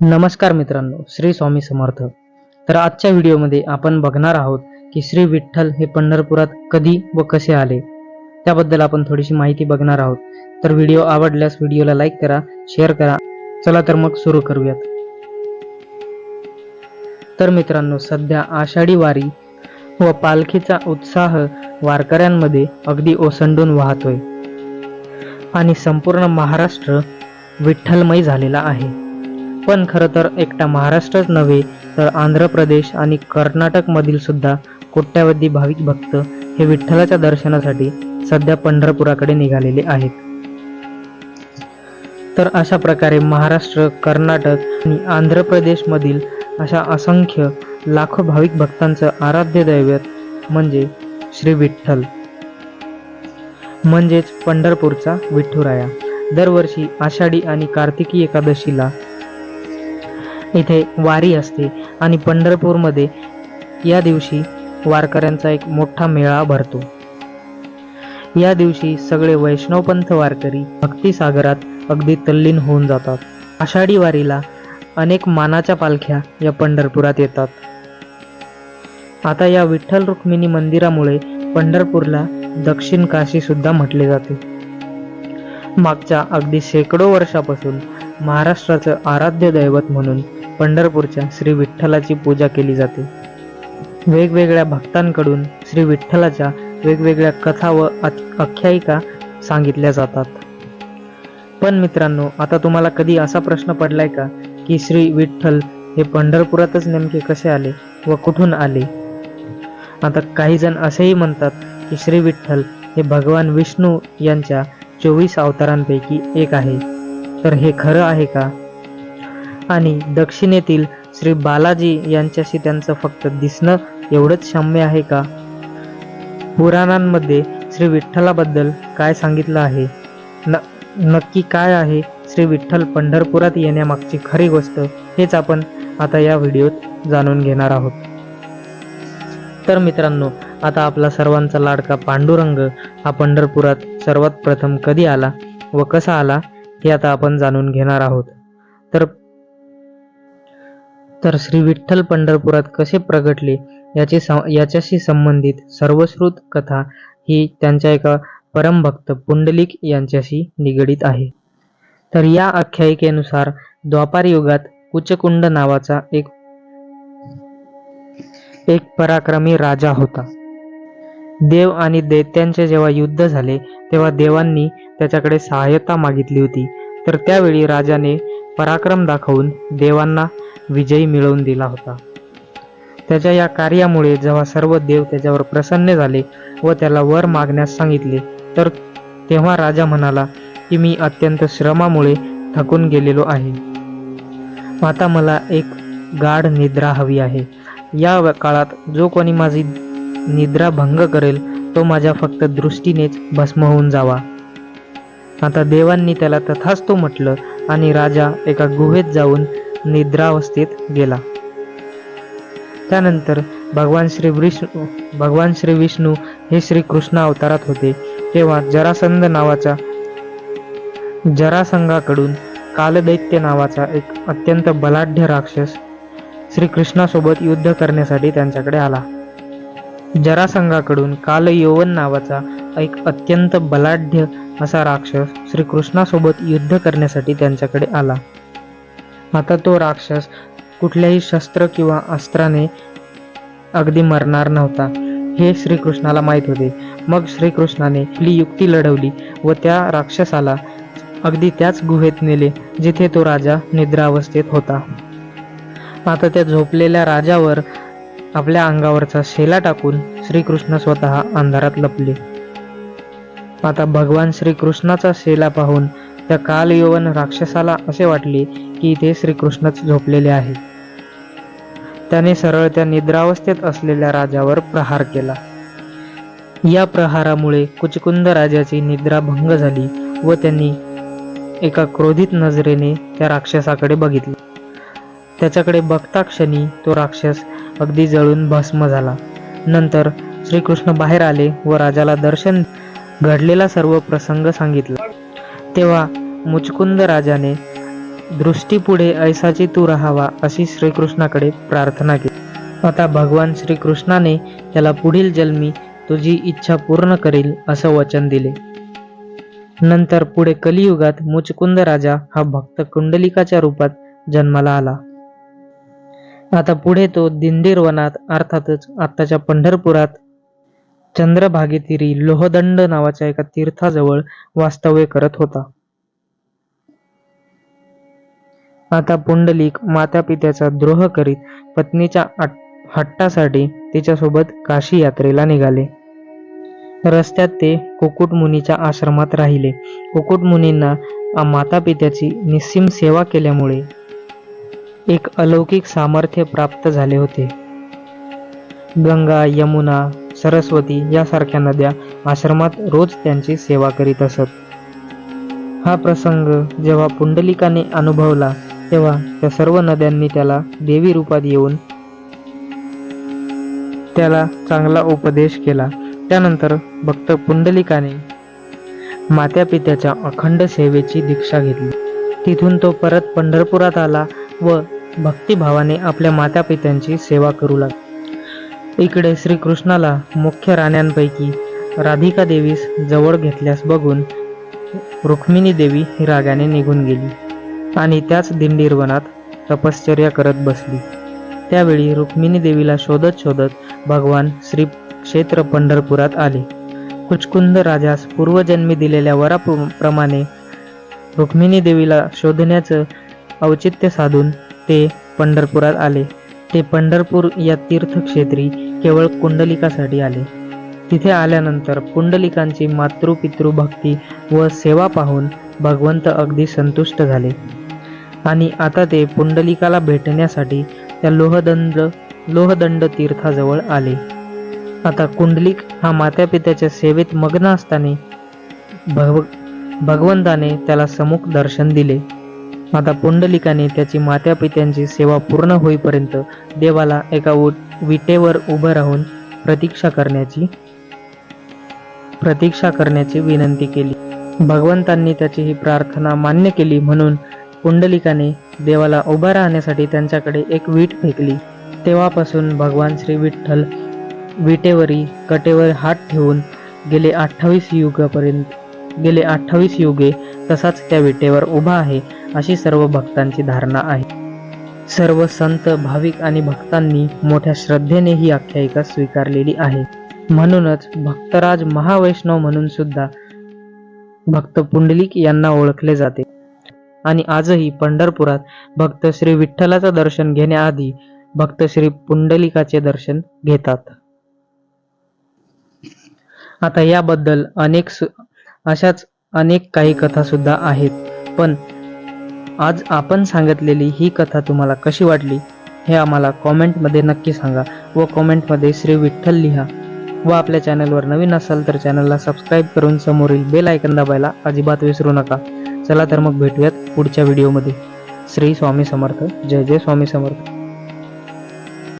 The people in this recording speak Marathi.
नमस्कार मित्रांनो श्री स्वामी समर्थ. तर आजच्या व्हिडिओमध्ये आपण बघणार आहोत की श्री विठ्ठल हे पंढरपुरात कधी व कसे आले? त्याबद्दल आपण थोडीशी माहिती बघणार आहोत. तर व्हिडिओ आवडल्यास व्हिडिओला लाईक करा शेअर करा. चला तर मग सुरू करूयात. तर मित्रांनो सध्या आषाढी वारी व पालखीचा उत्साह वारकऱ्यांमध्ये अगदी ओसंडून वाहतोय. आणि संपूर्ण महाराष्ट्र विठ्ठलमय झालेला आहे. पण खरं तर एकटा महाराष्ट्रच नव्हे तर आंध्र प्रदेश आणि कर्नाटकमधील सुद्धा कोट्यावधी भाविक भक्त हे विठ्ठलाच्या दर्शनासाठी सध्या पंढरपुराकडे निघालेले आहेत. तर अशा प्रकारे महाराष्ट्र कर्नाटक आणि आंध्र प्रदेशमधील अशा असंख्य लाखो भाविक भक्तांचं आराध्य दैवत म्हणजे श्री विठ्ठल. म्हणजेच पंढरपूरचा विठ्ठुराया दरवर्षी आषाढी आणि कार्तिकी एकादशीला इथे वारी असते आणि पंढरपूरमध्ये या दिवशी वारकऱ्यांचा एक मोठा मेळा भरतो. या दिवशी सगळे वैष्णवपंथ वारकरी भक्तिसागरात अगदी तल्लीन होऊन जातात. आषाढी वारीला अनेक मानाच्या पालख्या या पंढरपुरात येतात. आता या विठ्ठल रुक्मिणी मंदिरामुळे पंढरपूरला दक्षिण काशी सुद्धा म्हटले जाते. मागच्या अगदी शेकडो वर्षापासून महाराष्ट्राचं आराध्य दैवत म्हणून पंढरपूरच्या श्री विठ्ठलाची पूजा केली जाते. वेगवेगळ्या भक्तांकडून श्री विठ्ठलाच्या वेगवेगळ्या कथा व आख्यायिका सांगितल्या जातात. पण मित्रांनो आता तुम्हाला कधी असा प्रश्न पडलाय का की श्री विठ्ठल हे पंढरपुरातच नेमके कसे आले व कुठून आले? आता काही जण असेही म्हणतात की श्री विठ्ठल हे भगवान विष्णू यांच्या चोवीस अवतारांपैकी एक आहे. तर हे खरं आहे का? आणि दक्षिणेतील श्री बालाजी यांच्याशी त्यांचं फक्त दिसणं एवढंच साम्य आहे का? पुराणांमध्ये श्री विठ्ठलाबद्दल काय सांगितलं आहे? न नक्की काय आहे श्री विठ्ठल पंढरपुरात येण्यामागची खरी गोष्ट हेच आपण आता या व्हिडिओत जाणून घेणार आहोत. तर मित्रांनो आता आपला सर्वांचा लाडका पांडुरंग हा पंढरपुरात सर्वात प्रथम कधी आला व कसा आला हे आता आपण जाणून घेणार आहोत. तर तर श्री विठ्ठल पंढरपुरात कसे प्रगटले याचे याच्याशी संबंधित सर्वश्रुत कथा ही त्यांच्या एका परमभक्त पुंडलिक यांच्याशी निगडीत आहे. तर या आख्यायिकेनुसार द्वापार युगात कुचकुंड नावाचा एक एक पराक्रमी राजा होता. देव आणि दैत्यांचे जेव्हा युद्ध झाले तेव्हा देवांनी त्याच्याकडे सहायता मागितली होती. तर त्यावेळी राजाने पराक्रम दाखवून देवांना विजयी मिळवून दिला होता. त्याच्या या कार्यामुळे जेव्हा सर्व देव त्याच्यावर प्रसन्न झाले व त्याला वर मागण्यास सांगितले तर तेव्हा राजा म्हणाला की मी अत्यंत श्रमामुळे थकून गेलेलो आहे. आता मला एक गाढ निद्रा हवी आहे. या काळात जो कोणी माझी निद्रा भंग करेल तो माझ्या फक्त दृष्टीनेच भस्म होऊन जावा. आता देवांनी त्याला तथास्तु म्हटलं आणि राजा एका गुहेत जाऊन निद्रावस्थेत गेला. त्यानंतर भगवान श्री विष्णू भगवान श्री विष्णू हे श्री कृष्ण अवतारात होते. तेव्हा जरासंध नावाचा जरासंघाकडून कालदैत्य नावाचा एक अत्यंत बलाढ्य राक्षस श्रीकृष्णासोबत युद्ध करण्यासाठी त्यांच्याकडे आला. जरासंघाकडून कालयौवन नावाचा एक अत्यंत बलाढ्य असा राक्षस श्रीकृष्णासोबत युद्ध करण्यासाठी त्यांच्याकडे आला. आता तो राक्षस कुठल्याही शस्त्र किंवा अस्त्राने अगदी मरणार नव्हता. हे श्रीकृष्णाला माहीत होते. मग श्रीकृष्णाने आपली युक्ती लढवली व त्या राक्षसाला अगदी त्याच गुहेत नेले जिथे तो राजा निद्रावस्थेत होता. आता त्या झोपलेल्या राजावर आपल्या अंगावरचा शेला टाकून श्रीकृष्ण स्वतः अंधारात लपले. आता भगवान श्रीकृष्णाचा शेला पाहून त्या कालयौवन राक्षसाला असे वाटले की इथे श्रीकृष्णच झोपलेले आहे. त्याने सरळ त्या निद्रावस्थेत असलेल्या राजावर प्रहार केला. या प्रहारामुळे कुचकुंद राजाची निद्रा भंग झाली व त्यांनी एका क्रोधित नजरेने त्या राक्षसाकडे बघितले. त्याच्याकडे बघता क्षणी तो राक्षस अगदी जळून भस्म झाला. नंतर श्रीकृष्ण बाहेर आले व राजाला दर्शन घडलेला सर्व प्रसंग सांगितला. तेव्हा मुचकुंद राजाने दृष्टीपुढे ऐसाची तू राहावा अशी श्रीकृष्णाकडे प्रार्थना केली. आता भगवान श्रीकृष्णाने त्याला पुढील जन्मी तुझी इच्छा पूर्ण करील असं वचन दिले. नंतर पुढे कलियुगात मुचकुंद राजा हा भक्त कुंडलिकाच्या रूपात जन्माला आला. आता पुढे तो दिंडीर वनात अर्थातच आत्ताच्या पंढरपुरात चंद्रभागेतिरी लोहदंड नावाच्या एका तीर्थाजवळ वास्तव्य करत होता. आता पुंडलिक मातापित्याचा द्रोह करीत पत्नीच्या हट्टासाठी तिच्यासोबत काशी यात्रेला निघाले. रस्त्यात ते कुकुट मुनीच्या आश्रमात राहिले. कुकुट मुनींना निस्सीम सेवा केल्यामुळे एक अलौकिक सामर्थ्य प्राप्त झाले होते. गंगा यमुना सरस्वती यासारख्या नद्या आश्रमात रोज त्यांची सेवा करीत असत. हा प्रसंग जेव्हा पुंडलिकाने अनुभवला तेव्हा त्या सर्व नद्यांनी त्याला देवी रूपात येऊन त्याला चांगला उपदेश केला. त्यानंतर भक्त पुंडलिकाने मात्या पित्याच्या अखंड सेवेची दीक्षा घेतली. तिथून तो परत पंढरपुरात आला व भक्तिभावाने आपल्या माता पित्यांची सेवा करू लागला. इकडे श्रीकृष्णाला मुख्य राण्यांपैकी राधिका देवीस जवळ घेतल्यास बघून रुक्मिणी देवी रागाने निघून गेली. आणि त्याच दिंडीर वनात तपश्चर्या करत बसली. त्यावेळी रुक्मिणी देवीला शोधत शोधत भगवान श्री क्षेत्र पंढरपुरात आले. कुचकुंद राजास पूर्वजन्मी दिलेल्या वराप्रमाणे रुक्मिणी देवीला शोधण्याचं औचित्य साधून ते पंढरपुरात आले. ते पंढरपूर या तीर्थक्षेत्री केवळ कुंडलिकासाठी आले. तिथे आल्यानंतर पुंडलिकांची मातृपितृ भक्ती व सेवा पाहून भगवंत अगदी संतुष्ट झाले. आणि आता ते पुंडलिकाला भेटण्यासाठी त्या लोहदंड लोहदंड तीर्थाजवळ आले. आता कुंडलिक हा मात्यापित्याच्या सेवेत मग्न असताना भग भगवंताने त्याला समुख दर्शन दिले. आता पुंडलिकाने त्याची मात्यापित्यांची सेवा पूर्ण होईपर्यंत देवाला एका विटेवर उभं राहून प्रतीक्षा करण्याची प्रतीक्षा करण्याची विनंती केली. भगवंतांनी त्याची ही प्रार्थना मान्य केली म्हणून पुंडलिकाने देवाला उभा राहण्यासाठी त्यांच्याकडे एक वीट फेकली. तेव्हापासून भगवान श्री विठ्ठल विटेवरी कटेवर हात ठेवून गेले अठ्ठावीस युगापर्यंत गेले अठ्ठावीस युगे तसाच त्या विटेवर उभा आहे अशी सर्व भक्तांची धारणा आहे. सर्व संत भाविक आणि भक्तांनी मोठ्या श्रद्धेने ही आख्यायिका स्वीकारलेली आहे. म्हणूनच भक्तराज महावैष्णव म्हणून सुद्धा भक्त पुंडलिक यांना ओळखले जाते. आणि आजही पंढरपुरात भक्त श्री विठ्ठलाचं दर्शन घेण्याआधी भक्त श्री पुंडलिकाचे दर्शन घेतात. आता याबद्दल अनेक अशाच अनेक काही कथा सुद्धा आहेत. पण आज आपण सांगितलेली ही कथा तुम्हाला कशी वाटली हे आम्हाला कॉमेंटमध्ये नक्की सांगा व कॉमेंटमध्ये श्री विठ्ठल लिहा व आपल्या चॅनलवर नवीन असाल तर चॅनलला सबस्क्राईब करून समोरील बेल ऐकन दाबायला अजिबात विसरू नका. चला तर मग भेटूयात पुढच्या व्हिडिओमध्ये श्री स्वामी समर्थ. जय जय स्वामी समर्थ.